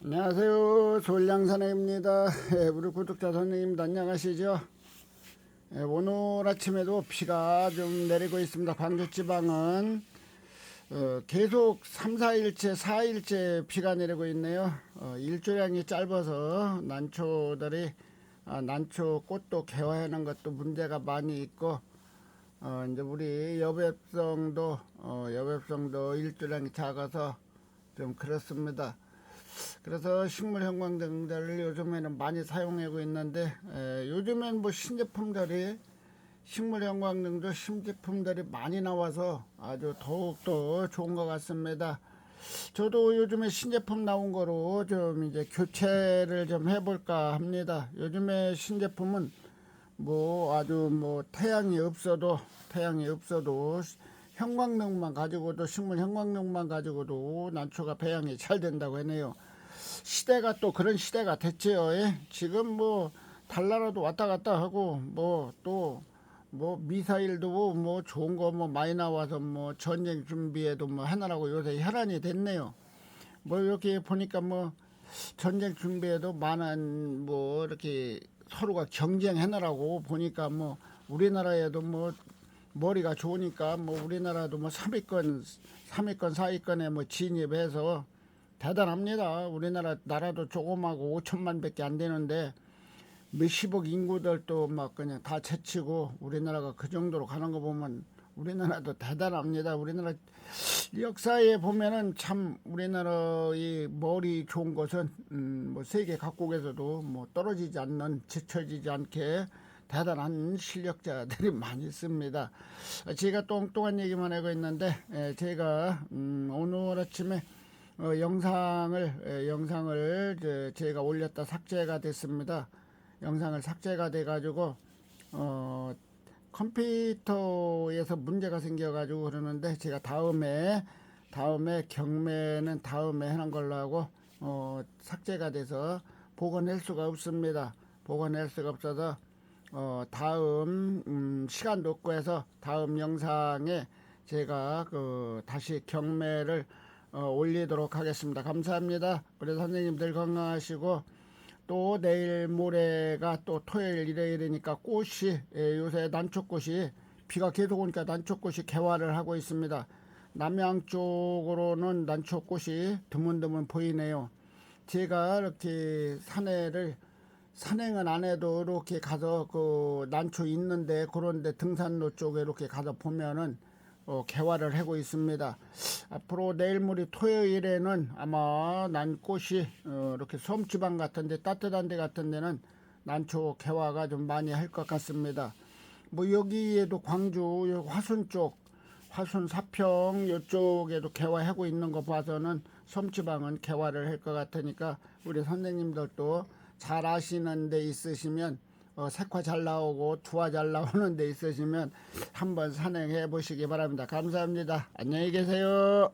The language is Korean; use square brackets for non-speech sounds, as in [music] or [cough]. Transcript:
안녕하세요. 솔량사내입니다. [laughs] 예, 우리 구독자 선생님도 안녕하시죠? 예, 오늘 아침에도 비가 좀 내리고 있습니다. 반도지방은 어, 계속 3, 4일째, 4일째 비가 내리고 있네요. 어, 일조량이 짧아서 난초들이 아, 난초 꽃도 개화하는 것도 문제가 많이 있고 어, 이제 우리 여백성도 어, 여백성도 일조량이 작아서 좀 그렇습니다. 그래서 식물 형광등들을 요즘에는 많이 사용하고 있는데 에, 요즘엔 뭐 신제품들이 식물 형광등도 신제품들이 많이 나와서 아주 더욱더 좋은 것 같습니다. 저도 요즘에 신제품 나온 거로 좀 이제 교체를 좀 해볼까 합니다. 요즘에 신제품은 뭐 아주 뭐 태양이 없어도 태양이 없어도 형광등만 가지고도 식물 형광등만 가지고도 난초가 배양이 잘 된다고 하네요. 시대가 또 그런 시대가 됐지요. 예? 지금 뭐 달나라도 왔다 갔다 하고 뭐 또뭐 미사일도 뭐 좋은 거 뭐 많이 나와서 뭐 전쟁 준비에도 뭐 하나라고 요새 혈안이 됐네요. 뭐 이렇게 보니까 뭐 전쟁 준비에도 많은 뭐 이렇게 서로가 경쟁해나라고 보니까 뭐 우리나라에도 뭐 머리가 좋으니까 뭐 우리나라도 뭐 3위권 3위권 4위권에 뭐 진입해서 대단합니다. 우리나라 나라도 조그마고 5천만 밖에 안 되는데 몇십억 인구들도 막 그냥 다 제치고 우리나라가 그 정도로 가는 거 보면 우리나라도 대단합니다. 우리나라 역사에 보면은 참 우리나라의 머리 좋은 것은 음, 뭐 세계 각국에서도 뭐 떨어지지 않는 지쳐지지 않게 대단한 실력자들이 [laughs] 많이 있습니다. 제가 똥똥한 얘기만 하고 있는데 에, 제가 음, 오늘 아침에 어, 영상을 에, 영상을 저, 제가 올렸다 삭제가 됐습니다. 영상을 삭제가 돼가지고 어, 컴퓨터에서 문제가 생겨가지고 그러는데 제가 다음에 다음에 경매는 다음에 하는 걸로 하고 어, 삭제가 돼서 복원할 수가 없습니다. 복원할 수가 없어서 어, 다음 음, 시간도 없고 해서 다음 영상에 제가 그 다시 경매를 어, 올리도록 하겠습니다. 감사합니다. 우리 선생님들 건강하시고 또 내일 모레가 또 토요일 일요일이니까 꽃이 예, 요새 난초꽃이 비가 계속 오니까 난초꽃이 개화를 하고 있습니다. 남양 쪽으로는 난초꽃이 드문드문 보이네요. 제가 이렇게 산에를 산행은 안 해도 이렇게 가서 그 난초 있는데 그런데 등산로 쪽에 이렇게 가서 보면은 어, 개화를 하고 있습니다. 앞으로 내일 모레 토요일에는 아마 난꽃이 어, 이렇게 섬지방 같은데 따뜻한 데 같은 데는 난초 개화가 좀 많이 할 것 같습니다. 뭐 여기에도 광주 요 화순 쪽 화순 사평 이쪽에도 개화하고 있는 거 봐서는 섬지방은 개화를 할 것 같으니까 우리 선생님들도 잘 아시는 데 있으시면 어, 색화 잘 나오고 투화 잘 나오는 데 있으시면 한번 산행해 보시기 바랍니다. 감사합니다. 안녕히 계세요.